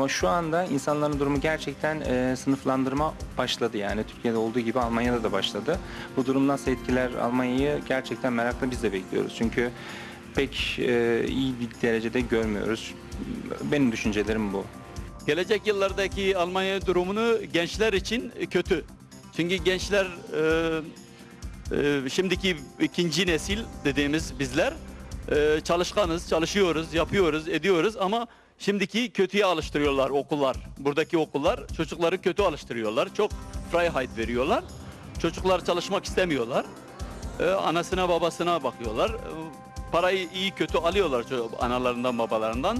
Ama şu anda insanların durumu gerçekten e, sınıflandırma başladı yani Türkiye'de olduğu gibi Almanya'da da başladı. Bu durum nasıl etkiler Almanya'yı gerçekten merakla biz de bekliyoruz. Çünkü pek e, iyi bir derecede görmüyoruz. Benim düşüncelerim bu. Gelecek yıllardaki Almanya durumunu gençler için kötü. Çünkü gençler e, e, şimdiki ikinci nesil dediğimiz bizler e, çalışkanız, çalışıyoruz, yapıyoruz, ediyoruz ama şimdiki kötüye alıştırıyorlar okullar. Buradaki okullar çocukları kötü alıştırıyorlar. Çok Freiheit veriyorlar. Çocuklar çalışmak istemiyorlar. E, anasına babasına bakıyorlar. E, parayı iyi kötü alıyorlar analarından babalarından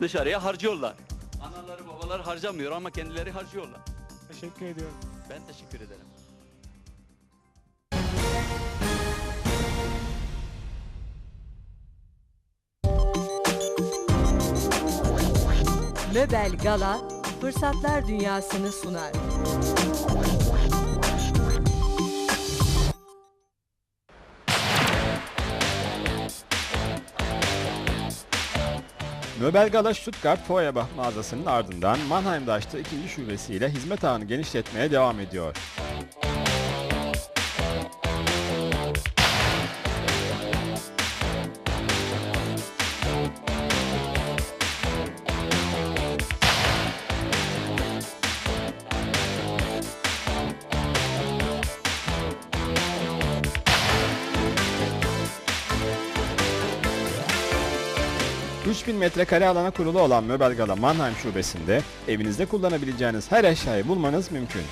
dışarıya harcıyorlar. Anaları babalar harcamıyor ama kendileri harcıyorlar. Teşekkür ediyorum. Ben teşekkür ederim. Möbel Gala fırsatlar dünyasını sunar. Möbel Gala Stuttgart Feuerbach mağazasının ardından Mannheim'da açtığı ikinci şubesiyle hizmet ağını genişletmeye devam ediyor. ...3000 metrekare alana kurulu olan Möbel Gala Mannheim şubesinde... ...evinizde kullanabileceğiniz her eşyayı bulmanız mümkün.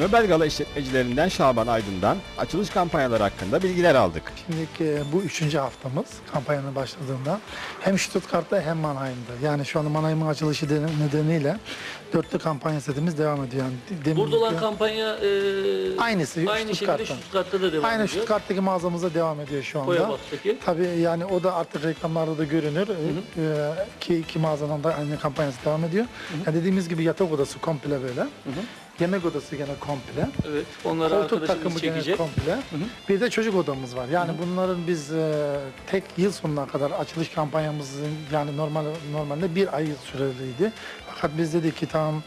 Möbel Gala işletmecilerinden Şaban Aydın'dan... ...açılış kampanyaları hakkında bilgiler aldık. Şimdi e, bu üçüncü haftamız kampanyanın başladığında hem Stuttgart'ta hem Mannheim'da. Yani şu anda Mannheim'in açılışı de- nedeniyle dörtlü kampanya setimiz devam ediyor. Yani demin- Burada olan kampanya e, Aynısı aynı Stuttgart'ta. şekilde Stuttgart'ta da devam Aynı ediyor. Stuttgart'taki mağazamızda devam ediyor şu anda. Feuerbach'taki. Tabii yani o da artık reklamlarda da görünür. Ee, ki iki mağazadan da aynı kampanyası devam ediyor. Yani dediğimiz gibi yatak odası komple böyle. Yemek odası gene komple. Evet. Onları Koltuk arkadaşımız takımı gene çekecek. komple. Bir de çocuk odamız var. Yani bunların biz e, tek yıl sonuna kadar açılış kampanyamızın yani normal normalde bir ay süreliydi. Fakat biz dedik ki tamam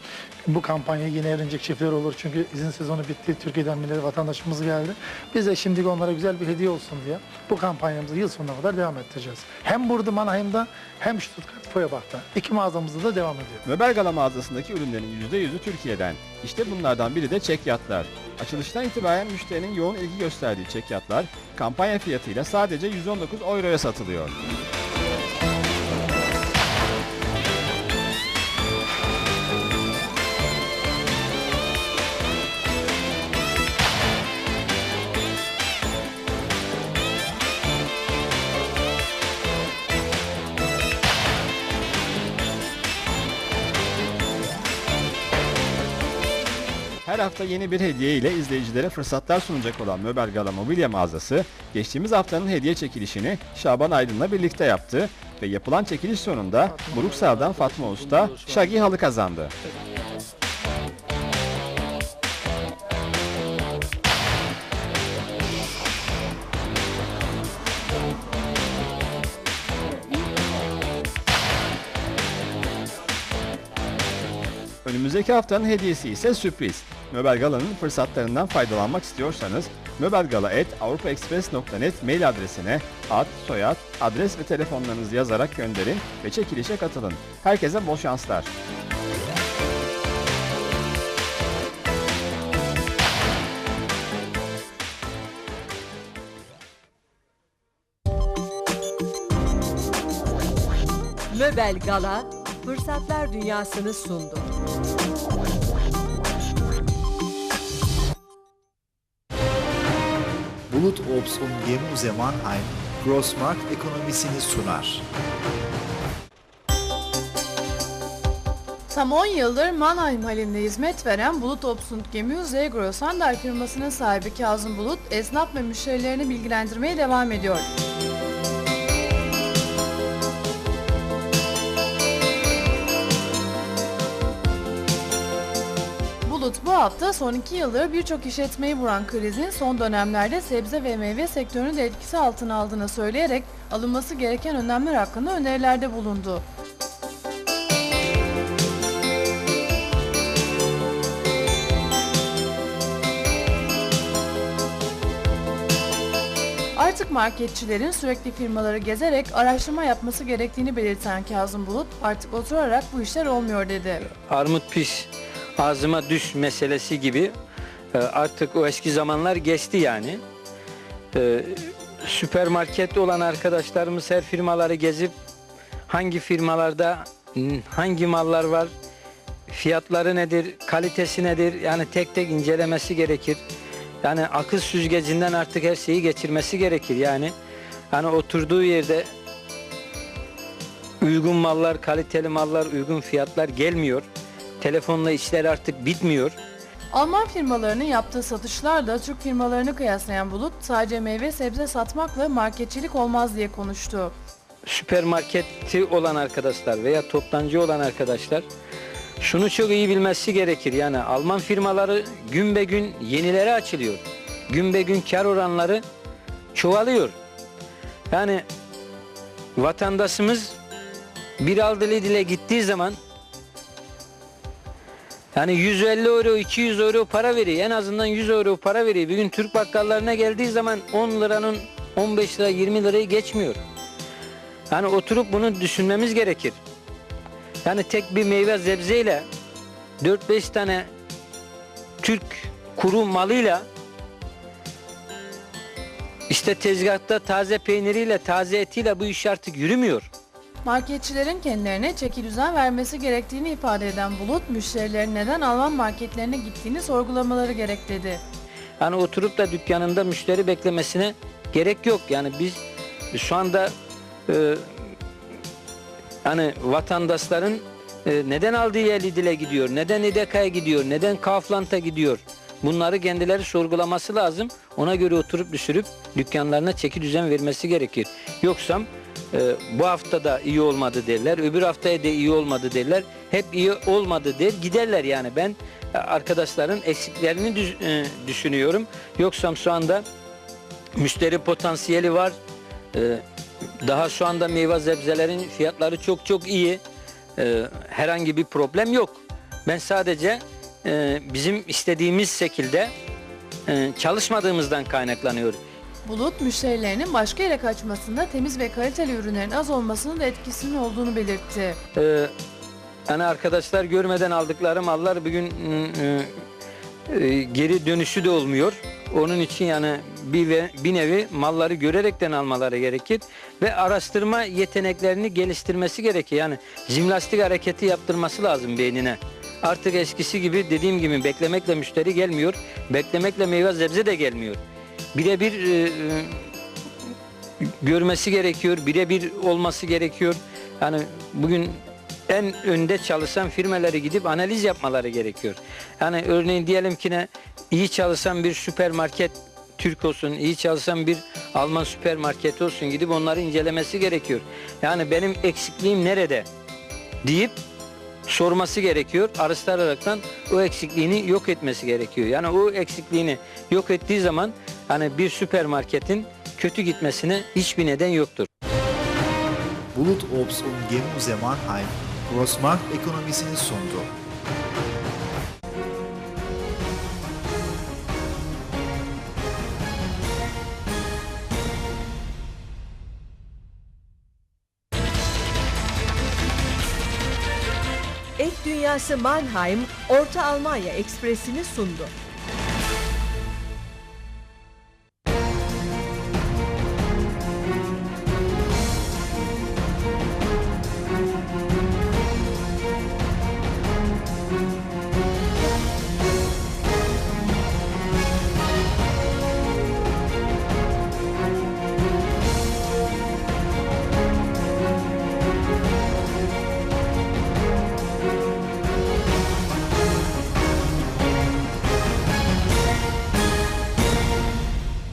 bu kampanya yine erinecek çiftler olur çünkü izin sezonu bitti. Türkiye'den millet vatandaşımız geldi. Biz de şimdi onlara güzel bir hediye olsun diye bu kampanyamızı yıl sonuna kadar devam ettireceğiz. Hem burada Mannheim'da hem Stuttgart Feuerbach'ta. İki mağazamızda da devam ediyor. Möbel Gala mağazasındaki ürünlerin %100'ü Türkiye'den. İşte bunlardan biri de çekyatlar. Açılıştan itibaren müşterinin yoğun ilgi gösterdiği çekyatlar kampanya fiyatıyla sadece 119 euroya satılıyor. Her hafta yeni bir hediye ile izleyicilere fırsatlar sunacak olan Möbel Gala Mobilya mağazası, geçtiğimiz haftanın hediye çekilişini Şaban Aydın'la birlikte yaptı ve yapılan çekiliş sonunda Bruksel'den Fatma Usta Şagi halı kazandı. Önümüzdeki haftanın hediyesi ise sürpriz. Möbel Gala'nın fırsatlarından faydalanmak istiyorsanız möbelgala.avrupaexpress.net mail adresine ad, soyad, adres ve telefonlarınızı yazarak gönderin ve çekilişe katılın. Herkese bol şanslar. Möbel Gala fırsatlar dünyasını sundu. Bulut Obst und Gemüse Mannheim Grossmarkt ekonomisini sunar. Tam 10 yıldır Mannheim halinde hizmet veren Bulut Opsund Gemi Zegro Sandal firmasının sahibi Kazım Bulut, esnaf ve müşterilerini bilgilendirmeye devam ediyor. Hafta son iki yıldır birçok işletmeyi vuran krizin son dönemlerde sebze ve meyve sektörünü de etkisi altına aldığını söyleyerek alınması gereken önlemler hakkında önerilerde bulundu. Artık marketçilerin sürekli firmaları gezerek araştırma yapması gerektiğini belirten Kazım Bulut, artık oturarak bu işler olmuyor dedi. armut pis ağzıma düş meselesi gibi e, artık o eski zamanlar geçti yani. E, Süpermarket olan arkadaşlarımız her firmaları gezip hangi firmalarda hangi mallar var, fiyatları nedir, kalitesi nedir yani tek tek incelemesi gerekir. Yani akıl süzgecinden artık her şeyi geçirmesi gerekir yani. Yani oturduğu yerde uygun mallar, kaliteli mallar, uygun fiyatlar gelmiyor. Telefonla işler artık bitmiyor. Alman firmalarının yaptığı satışlar da Türk firmalarını kıyaslayan Bulut, sadece meyve sebze satmakla marketçilik olmaz diye konuştu. Süpermarketi olan arkadaşlar veya toptancı olan arkadaşlar şunu çok iyi bilmesi gerekir. Yani Alman firmaları gün be gün yenileri açılıyor. Gün be gün kar oranları çoğalıyor. Yani vatandaşımız bir aldı Lidl'e gittiği zaman yani 150 euro, 200 euro para veriyor. En azından 100 euro para veriyor. Bir gün Türk bakkallarına geldiği zaman 10 liranın 15 lira 20 lirayı geçmiyor. Yani oturup bunu düşünmemiz gerekir. Yani tek bir meyve sebzeyle 4-5 tane Türk kuru malıyla işte tezgahta taze peyniriyle, taze etiyle bu iş artık yürümüyor. Marketçilerin kendilerine çeki düzen vermesi gerektiğini ifade eden Bulut, müşterilerin neden Alman marketlerine gittiğini sorgulamaları gerek dedi. Yani oturup da dükkanında müşteri beklemesine gerek yok. Yani biz şu anda e, hani vatandaşların e, neden aldığı Lidl'e gidiyor, neden İDEKA'ya gidiyor, neden Kaufland'a gidiyor. Bunları kendileri sorgulaması lazım. Ona göre oturup düşürüp dükkanlarına çeki düzen vermesi gerekir. Yoksa bu hafta da iyi olmadı derler, öbür haftaya da iyi olmadı derler. Hep iyi olmadı der giderler yani. Ben e, arkadaşların eksiklerini düş- e, düşünüyorum. Yoksa şu anda müşteri potansiyeli var. E, daha şu anda meyve sebzelerin fiyatları çok çok iyi. E, herhangi bir problem yok. Ben sadece e, bizim istediğimiz şekilde çalışmadığımızdan kaynaklanıyor. Bulut, müşterilerinin başka yere kaçmasında temiz ve kaliteli ürünlerin az olmasının da etkisinin olduğunu belirtti. Ee, hani arkadaşlar görmeden aldıkları mallar bugün e, e, geri dönüşü de olmuyor. Onun için yani bir bir nevi malları görerekten almaları gerekir ve araştırma yeteneklerini geliştirmesi gerekir. Yani jimnastik hareketi yaptırması lazım beynine. Artık eskisi gibi dediğim gibi beklemekle müşteri gelmiyor. Beklemekle meyve sebze de gelmiyor. Birebir e, e, görmesi gerekiyor, birebir olması gerekiyor. Yani bugün en önde çalışan firmaları gidip analiz yapmaları gerekiyor. Yani örneğin diyelim ki ne iyi çalışan bir süpermarket Türk olsun, iyi çalışan bir Alman süpermarket olsun gidip onları incelemesi gerekiyor. Yani benim eksikliğim nerede deyip sorması gerekiyor. Araştıraraktan o eksikliğini yok etmesi gerekiyor. Yani o eksikliğini yok ettiği zaman hani bir süpermarketin kötü gitmesine hiçbir neden yoktur. Bulut Obst und Gemüse Mannheim, Grossmarkt ekonomisini sundu. Et Dünyası Mannheim, Orta Almanya Ekspresi'ni sundu.